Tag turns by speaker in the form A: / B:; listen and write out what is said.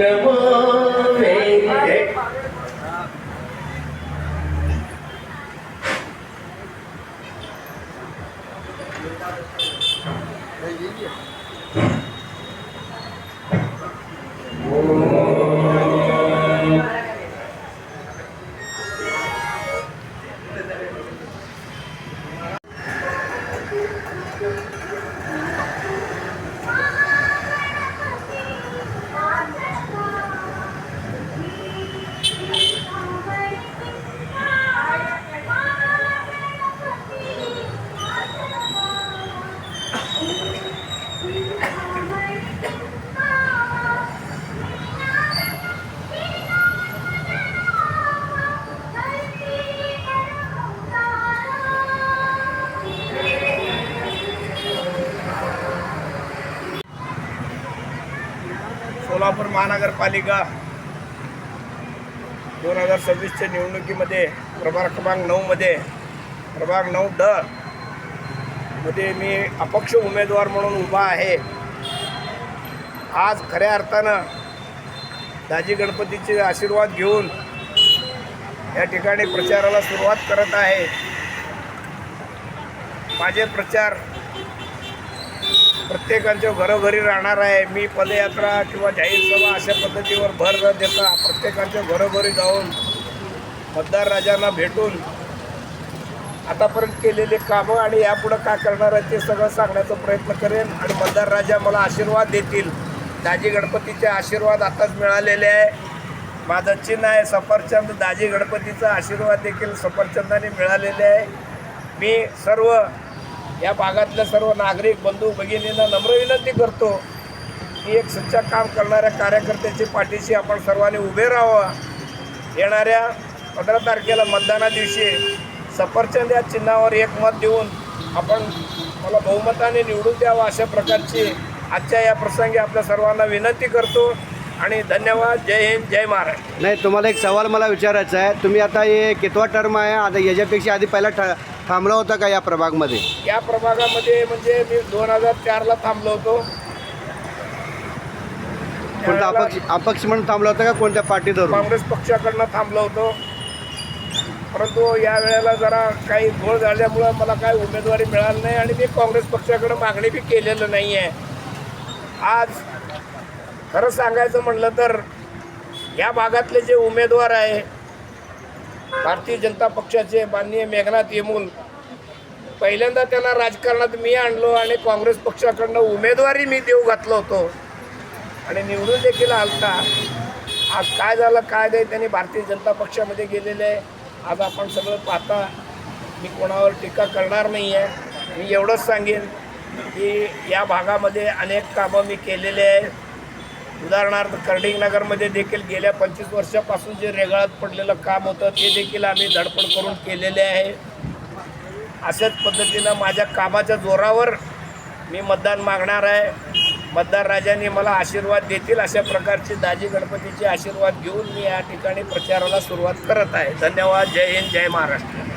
A: नमो वेदिके
B: सोलापूर महानगरपालिका दोन हजार सव्वीसच्या निवडणुकीमध्ये प्रभाग क्रमांक नऊमध्ये प्रभाग नऊ ड मध्ये मी अपक्ष उमेदवार म्हणून उभा आहे. आज खऱ्या अर्थानं दाजी गणपतीचे आशीर्वाद घेऊन या ठिकाणी प्रचाराला सुरुवात करत आहे. माझे प्रचार प्रत्येकांच्या घरोघरी राहणार आहे. मी पदयात्रा किंवा जाहीर सभा अशा पद्धतीवर भर न देता प्रत्येकाच्या घरोघरी जाऊन मतदार राजांना भेटून आतापर्यंत केलेले कामं आणि यापुढं काय करणार आहे ते सगळं सांगण्याचा प्रयत्न करेन आणि मतदार राजा मला आशीर्वाद देतील. दाजी गणपतीचे आशीर्वाद आताच मिळालेले आहे. माझं चिन्ह आहे सफरचंद. दाजी गणपतीचा आशीर्वाद देखील सफरचंदाने मिळालेले आहे. मी सर्व या भागातल्या सर्व नागरिक बंधू भगिनींना नम्र विनंती करतो की एक सच्चा काम करणाऱ्या कार्यकर्त्याची पाठीशी आपण सर्वांनी उभे राहावं. येणाऱ्या पंधरा तारखेला मतदाना दिवशी सफरचंद या चिन्हावर एक मत देऊन आपण मला बहुमताने निवडून द्यावं अशा प्रकारची आजच्या या प्रसंगी आपल्या सर्वांना विनंती करतो. आणि धन्यवाद. जय हिंद जय महाराष्ट्र.
C: नाही तुम्हाला एक सवाल मला विचारायचा आहे. तुम्ही आता हे कितवा टर्म आहे? आता याच्यापेक्षा आधी पहिला ठ थांबला होता का या प्रभागमध्ये?
B: या प्रभागामध्ये म्हणजे मी दोन हजार चारला थांबलो होतो.
C: कोणता
B: त्यावेळेला
C: अपक्ष अपक्ष म्हणून थांबला होता का कोणत्या पार्टी धरून?
B: काँग्रेस पक्षाकडनं थांबलो होतो. परंतु या वेळेला जरा काही घोळ झाल्यामुळं मला काय उमेदवारी मिळाली नाही आणि मी काँग्रेस पक्षाकडे मागणी बी केलेलं नाही आहे आज खरं सांगायचं म्हटलं तर या भागातले जे उमेदवार आहे भारतीय जनता पक्षाचे माननीय मेघनाथ येमूल पहिल्यांदा त्यांना राजकारणात मी आणलो आणि काँग्रेस पक्षाकडनं उमेदवारी मी देऊ घातलो होतो. आणि निवडून देखील आलता. आज काय झालं काय नाही त्यांनी भारतीय जनता पक्षामध्ये गेलेले आहे. आज आपण सगळं पाहता मी कोणावर टीका करणार नाही आहे मी एवढंच सांगेन की या भागामध्ये अनेक कामं मी केलेले आहे उदाहरणार्थ कर्डिंगनगरमध्ये देखील गेल्या पंचवीस वर्षापासून जे रेगाळात पडलेलं काम होतं ते देखील आम्ही धडपड करून केलेले आहे. अशाच पद्धतीनं माझ्या कामाच्या जोरावर मी मतदान मागणार आहे. मतदार राजांनी मला आशीर्वाद देतील अशा प्रकारची दाजी गणपतीचे आशीर्वाद घेऊन मी या ठिकाणी प्रचाराला सुरुवात करत आहे. धन्यवाद. जय हिंद. जय महाराष्ट्र.